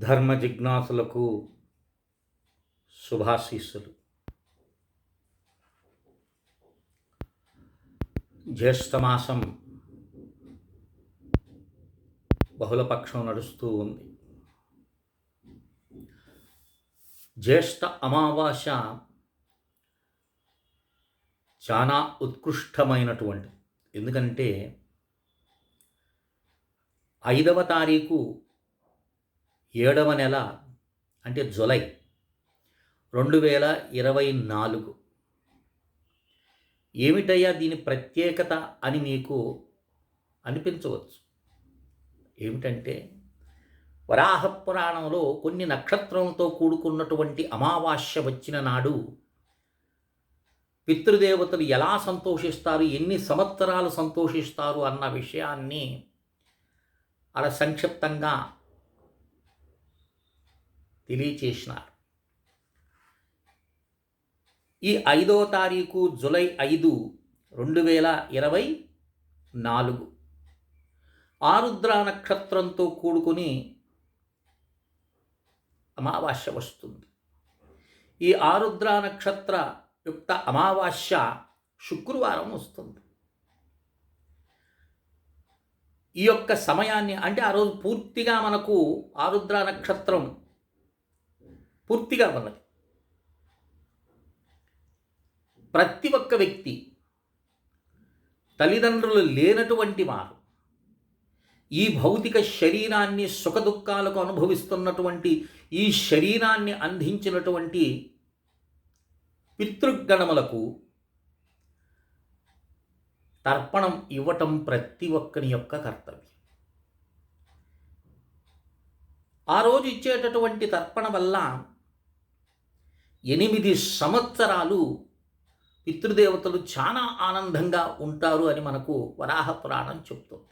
ధర్మ జిజ్ఞాసులకు శుభాశీస్సులు. జ్యేష్ఠమాసం బహుళపక్షం నడుస్తూ ఉంది. జ్యేష్ఠ అమావాస్య చాలా ఉత్కృష్టమైనటువంటి ఎందుకంటే ఐదవ తారీఖు ఏడవ నెల అంటే జులై రెండు వేల ఇరవై నాలుగు. ఏమిటయ్యా దీని ప్రత్యేకత అని మీకు అనిపించవచ్చు? ఏమిటంటే వరాహ పురాణంలో కొన్ని నక్షత్రంతో కూడుకున్నటువంటి అమావాస్య వచ్చిన నాడు పితృదేవతలు ఎలా సంతోషిస్తారు ఎన్ని సంవత్సరాలు సంతోషిస్తారు అన్న విషయాన్ని అలా సంక్షిప్తంగా తెలియచేసినారు. ఈ ఐదో తారీఖు జులై ఐదు రెండు వేల ఇరవై నాలుగు. ఆరుద్ర నక్షత్రంతో కూడుకుని అమావాస్య వస్తుంది. ఈ ఆరుద్ర నక్షత్ర యుక్త అమావాస్య శుక్రవారం వస్తుంది. ఈ యొక్క సమయాన్ని అంటే ఆ రోజు పూర్తిగా మనకు ఆరుద్ర నక్షత్రం పూర్తిగా ఉన్నది. ప్రతి ఒక్క వ్యక్తి తల్లిదండ్రులు లేనటువంటి వారు ఈ భౌతిక శరీరాన్ని సుఖదుఖాలకు అనుభవిస్తున్నటువంటి ఈ శరీరాన్ని అందించినటువంటి పితృగణములకు తర్పణం ఇవ్వటం ప్రతి ఒక్కరి యొక్క కర్తవ్యం. ఆ రోజు ఇచ్చేటటువంటి తర్పణ వల్ల ఎనిమిది సంవత్సరాలు పితృదేవతలు చాలా ఆనందంగా ఉంటారు అని మనకు వరాహ పురాణం చెప్తుంది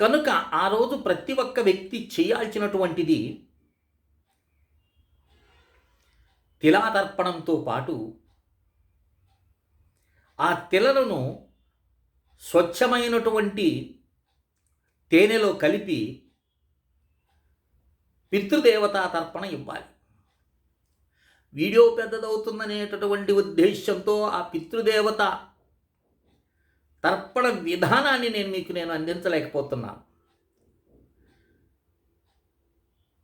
కనుక ఆ రోజు ప్రతి ఒక్క వ్యక్తి చేయాల్సినటువంటిది తిలాతర్పణంతో పాటు ఆ తిలలను స్వచ్ఛమైనటువంటి తేనెలో కలిపి పితృదేవతా తర్పణ ఇవ్వాలి. వీడియో పెద్దదవుతుందనేటటువంటి ఉద్దేశ్యంతో ఆ పితృదేవత తర్పణ విధానాన్ని నేను మీకు నేను అందించలేకపోతున్నాను.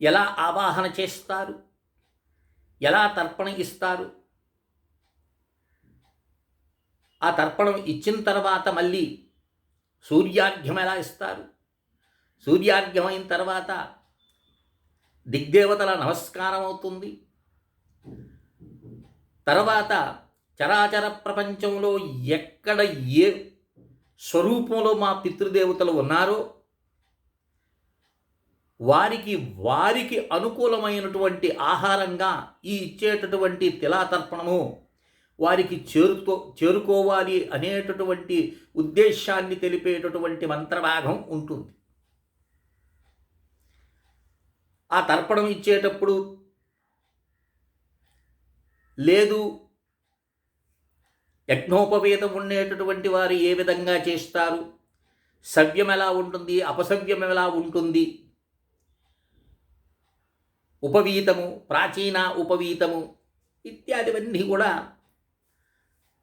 ఎలా ఆవాహన చేస్తారు? ఎలా తర్పణ ఇస్తారు? ఆ తర్పణం ఇచ్చిన తర్వాత మళ్ళీ సూర్యార్ఘ్యం ఎలా ఇస్తారు? సూర్యార్ఘ్యం అయిన తర్వాత దిగ్దేవతల నమస్కారం అవుతుంది తర్వాత చరాచర ప్రపంచంలో ఎక్కడ ఏ స్వరూపంలో మా పితృదేవతలు ఉన్నారో వారికి వారికి అనుకూలమైనటువంటి ఆహారంగా ఈ ఇచ్చేటటువంటి తిలాతర్పణము వారికి చేరుకో చేరుకోవాలి అనేటటువంటి ఉద్దేశాన్ని తెలిపేటటువంటి మంత్రభాగం ఉంటుంది. ఆ తర్పణం ఇచ్చేటప్పుడు లేదు. యజ్ఞోపవేతం ఉండేటటువంటి వారు ఏ విధంగా చేస్తారు? సవ్యం ఎలా ఉంటుంది? అపసవ్యం ఎలా ఉంటుంది? ఉపవీతము ప్రాచీన ఉపవీతము ఇత్యాదివన్నీ కూడా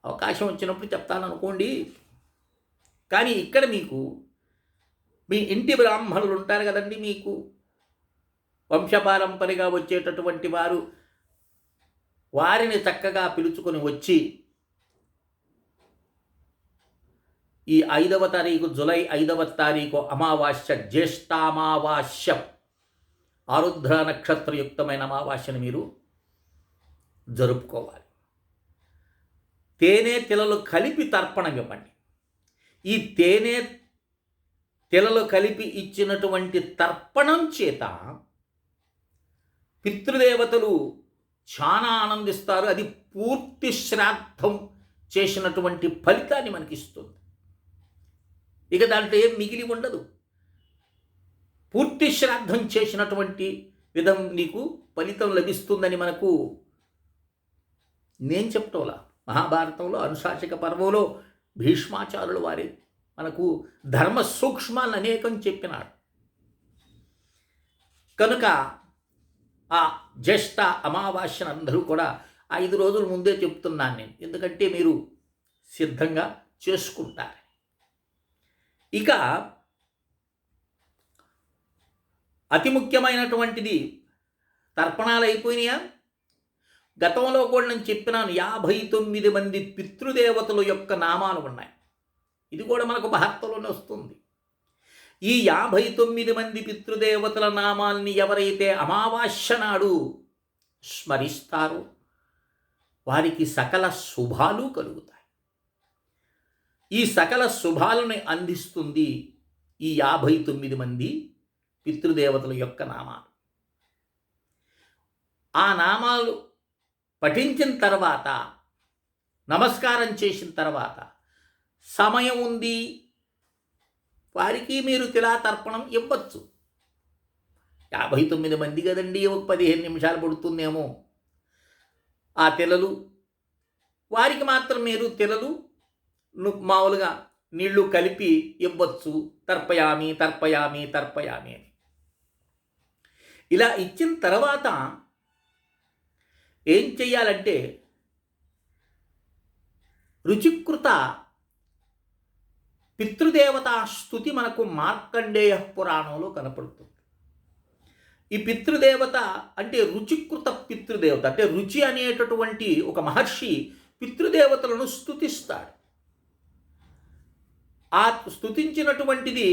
అవకాశం వచ్చినప్పుడు చెప్తాను అనుకోండి కానీ ఇక్కడ మీకు మీ ఇంటి బ్రాహ్మణులు ఉంటారు కదండి మీకు. వంశపారంపరిగా వచ్చేటటువంటి వారు వారిని చక్కగా పిలుచుకొని వచ్చి ఈ ఐదవ తారీఖు జులై ఐదవ తారీఖు అమావాస్య జ్యేష్ఠామావాస్య ఆరుద్ర నక్షత్రయుక్తమైన అమావాస్యను మీరు జరుపుకోవాలి. తేనె తిలలు కలిపి తర్పణం ఇవ్వండి. ఈ తేనె తిలలు కలిపి ఇచ్చినటువంటి తర్పణం చేత పితృదేవతలు చాలా ఆనందిస్తారు. అది పూర్తి శ్రాద్ధం చేసినటువంటి ఫలితాన్ని మనకి ఇస్తుంది ఇక దాంట్లో ఏం మిగిలి ఉండదు. పూర్తి శ్రాద్ధం చేసినటువంటి విధం నీకు ఫలితం లభిస్తుందని మనకు నేను చెప్తోలా మహాభారతంలో అనుశాసిక పర్వంలో భీష్మాచారుల వారి మనకు ధర్మ సూక్ష్మాలను అనేకం చెప్పినాడు కనుక ఆ జ్యేష్ఠ అమావాస్యను అందరూ కూడా ఐదు రోజుల ముందే చెప్తున్నాను నేను. ఎందుకంటే మీరు సిద్ధంగా చేసుకుంటారు. ఇక అతి ముఖ్యమైనటువంటిది తర్పణాలు అయిపోయినాయా? గతంలో కూడా నేను చెప్పినాను యాభై తొమ్మిది మంది పితృదేవతల యొక్క నామాలు ఉన్నాయి. ఇది కూడా మనకు భారతలోనే వస్తుంది. ఈ యాభై తొమ్మిది మంది పితృదేవతల నామాల్ని ఎవరైతే అమావాస్య నాడు స్మరిస్తారో వారికి సకల శుభాలు కలుగుతాయి. ఈ సకల శుభాలను అందిస్తుంది ఈ యాభై తొమ్మిది మంది పితృదేవతల యొక్క నామాలు. ఆ నామాలు పఠించిన తర్వాత నమస్కారం చేసిన తర్వాత సమయం ఉంది వారికి మీరు తిలా తర్పణం ఇవ్వచ్చు. యాభై తొమ్మిది మంది కదండి ఒక పదిహేను నిమిషాలు పడుతుందేమో. ఆ తెలలు వారికి మాత్రం మీరు తెలలు మామూలుగా నీళ్ళు కలిపి ఇవ్వచ్చు. తర్పయామి తర్పయామి తర్పయామి అని. ఇలా ఇచ్చిన తర్వాత ఏం చెయ్యాలంటే రుచికృత పితృదేవతా స్థుతి మనకు మార్కండేయ పురాణంలో కనపడుతుంది. ఈ పితృదేవత అంటే రుచికృత పితృదేవత అంటే రుచి అనేటటువంటి ఒక మహర్షి పితృదేవతలను స్థుతిస్తాడు ఆ స్థుతించినటువంటిది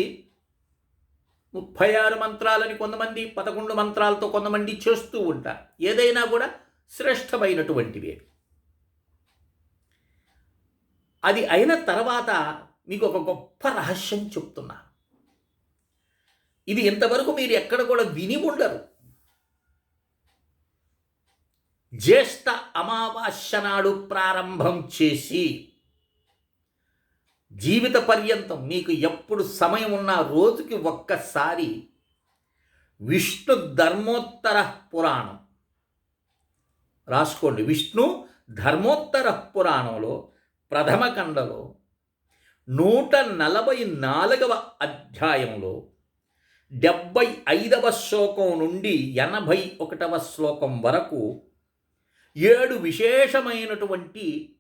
ముప్పై ఆరు మంత్రాలని కొంతమంది పదకొండు మంత్రాలతో కొంతమంది చేస్తూ ఉంటారు. ఏదైనా కూడా శ్రేష్టమైనటువంటివి అది అయిన తర్వాత మీకు ఒక గొప్ప రహస్యం చెప్తున్నా. ఇది ఇంతవరకు మీరు ఎక్కడ కూడా విని ఉండరు. జ్యేష్ఠ అమావాస్య నాడు ప్రారంభం చేసి జీవిత పర్యంతం మీకు ఎప్పుడు సమయం ఉన్న రోజుకి ఒక్కసారి విష్ణు ధర్మోత్తర పురాణం రాసుకోండి. విష్ణు ధర్మోత్తర పురాణంలో ప్రథమ ఖండలో నూట నలభై నాలుగవ అధ్యాయంలో డెబ్బై ఐదవ శ్లోకం నుండి ఎనభై ఒకటవ శ్లోకం వరకు ఏడు విశేషమైనటువంటి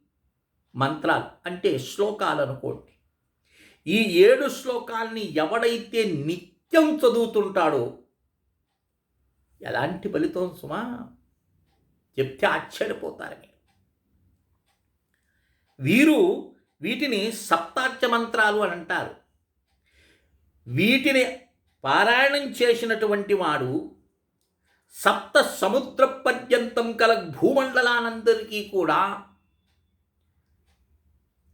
మంత్రాలు అంటే శ్లోకాలు అనుకోండి. ఈ ఏడు శ్లోకాల్ని ఎవడైతే నిత్యం చదువుతుంటాడో ఎలాంటి ఫలితం సుమా? చెప్తే ఆశ్చర్యపోతారు మీరు. వీరు వీటిని సప్తార్చ మంత్రాలు అని అంటారు. వీటిని పారాయణం చేసినటువంటి వాడు సప్త సముద్ర పర్యంతం కల భూమండలానందరికీ కూడా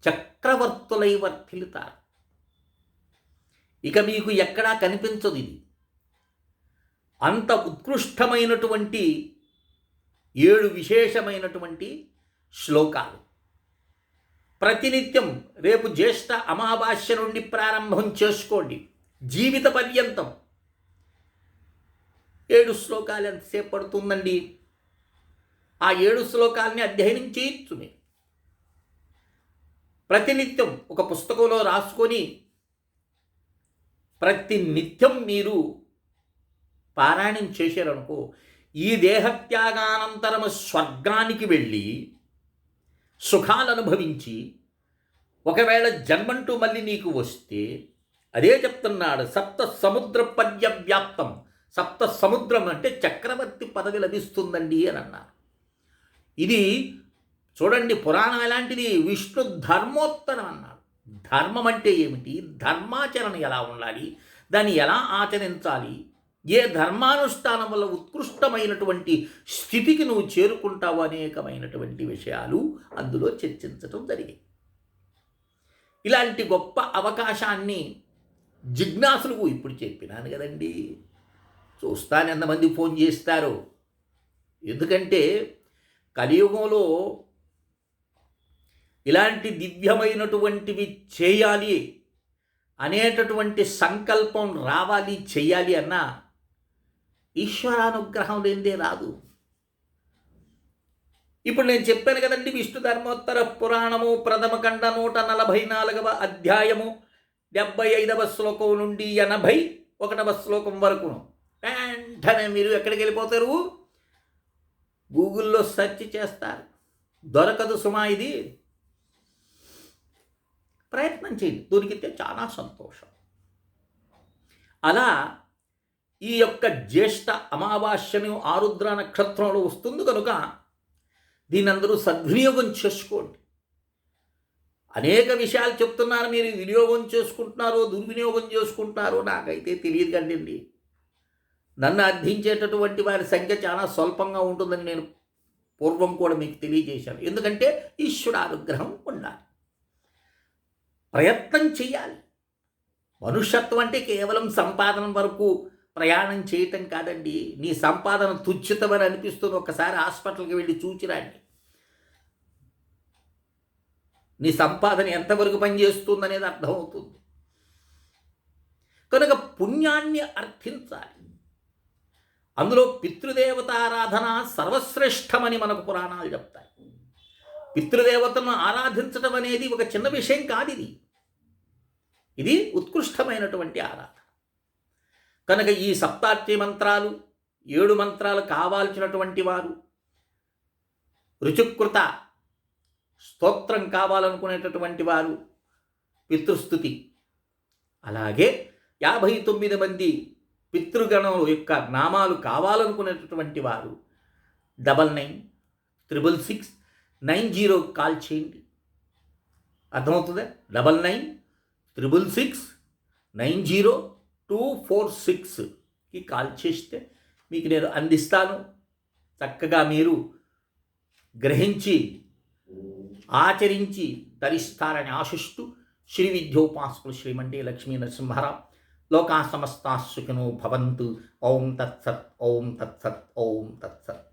చక్రవర్తులై వర్తిల్లుతారు ఇక మీకు ఎక్కడా కనిపించదు ఇది. అంత ఉత్కృష్టమైనటువంటి ఏడు విశేషమైనటువంటి శ్లోకాలు. ప్రతినిత్యం రేపు జ్యేష్ఠ అమావాస్య నుండి ప్రారంభం చేసుకోండి. జీవిత పర్యంతం. ఏడు శ్లోకాలు ఎంతసేపు పడుతుందండి? ఆ ఏడు శ్లోకాలని అధ్యయనం చేయొచ్చు మీరు. ప్రతినిత్యం ఒక పుస్తకంలో రాసుకొని ప్రతినిత్యం మీరు పారాయణం చేశారనుకో ఈ దేహత్యాగానంతరము స్వర్గానికి వెళ్ళి సుఖాలు అనుభవించి ఒకవేళ జన్మంటూ మళ్ళీ నీకు వస్తే అదే చెప్తున్నాడు సప్త సముద్ర పర్యవ్యాప్తం. సప్త సముద్రం అంటే చక్రవర్తి పదవి లభిస్తుందండి అని అన్నారు. ఇది చూడండి పురాణం ఎలాంటిది? విష్ణు ధర్మోత్తరం అన్నాడు. ధర్మం అంటే ఏమిటి? ధర్మాచరణ ఎలా ఉండాలి? దాన్ని ఎలా ఆచరించాలి? ఏ ధర్మానుష్ఠానముల వల్ల ఉత్కృష్టమైనటువంటి స్థితికి నువ్వు చేరుకుంటావు అనేకమైనటువంటి విషయాలు అందులో చర్చించటం జరిగింది. ఇలాంటి గొప్ప అవకాశాన్ని జిజ్ఞాసులకు ఇప్పుడు చెప్పినాను కదండి. చూస్తాను ఎంతమంది ఫోన్ చేస్తారు. ఎందుకంటే కలియుగంలో ఇలాంటి దివ్యమైనటువంటివి చేయాలి అనేటటువంటి సంకల్పం రావాలి చేయాలి అన్నా ఈశ్వరానుగ్రహం లేనిదే రాదు. ఇప్పుడు నేను చెప్పాను కదండి విష్ణు ధర్మోత్తర పురాణము ప్రథమ ఖండ నూట నలభై నాలుగవ అధ్యాయము డెబ్బై ఐదవ శ్లోకం నుండి ఎనభై ఒకటవ శ్లోకం వరకును వెంటనే మీరు ఎక్కడికి వెళ్ళిపోతారు? గూగుల్లో సెర్చ్ చేస్తారు. దొరకదు సుమా ఇది. ప్రయత్నం చేయండి. దొరికితే చాలా సంతోషం. అలా ఈ యొక్క జ్యేష్ఠ అమావాస్యను ఆరుద్ర నక్షత్రంలో వస్తుంది కనుక దీని అందరూ సద్వినియోగం చేసుకోండి. అనేక విషయాలు చెప్తున్నారు మీరు వినియోగం చేసుకుంటున్నారో దుర్వినియోగం చేసుకుంటున్నారో నాకైతే తెలియదు కండి నన్ను అర్థించేటటువంటి వారి సంఖ్య చాలా స్వల్పంగా ఉంటుందని నేను పూర్వం కూడా మీకు తెలియజేశాను. ఎందుకంటే ఈశ్వర అనుగ్రహం ఉండాలి. ప్రయత్నం చేయాలి. మనుష్యత్వం అంటే కేవలం సంపాదన వరకు ప్రయాణం చేయటం కాదండి. నీ సంపాదన తుచ్చితమని అనిపిస్తుంది. ఒకసారి హాస్పిటల్కి వెళ్ళి చూచిరాండి నీ సంపాదన ఎంతవరకు పనిచేస్తుంది అనేది అర్థమవుతుంది. కనుక పుణ్యాన్ని అర్థించాలి. అందులో పితృదేవతారాధన సర్వశ్రేష్టమని మనకు పురాణాలు చెప్తాయి. పితృదేవతలను ఆరాధించడం అనేది ఒక చిన్న విషయం కాదు ఇది. ఇది ఉత్కృష్టమైనటువంటి ఆరాధన. కనుక ఈ సప్తార్తి మంత్రాలు ఏడు మంత్రాలు కావాల్సినటువంటి వారు రుచుకృత స్తోత్రం కావాలనుకునేటటువంటి వారు పితృస్థుతి. అలాగే యాభై తొమ్మిది మంది పితృగణం యొక్క నామాలు కావాలనుకునేటటువంటి వారు double nine triple six nine zero call చేయండి. అర్థమవుతుందా? Double nine triple six nine zero two four సిక్స్కి కాల్ చేస్తే మీకు నేను అందిస్తాను. చక్కగా మీరు గ్రహించి ఆచరించి ధరిస్తారని ఆశిస్తూ శ్రీ విద్యోపాసకులు శ్రీమండి లక్ష్మీ నరసింహారావు. లోకా సమస్తా సుఖినో భవంతు. ఓం తత్సత్ ఓం తత్సత్ ఓం తత్సత్.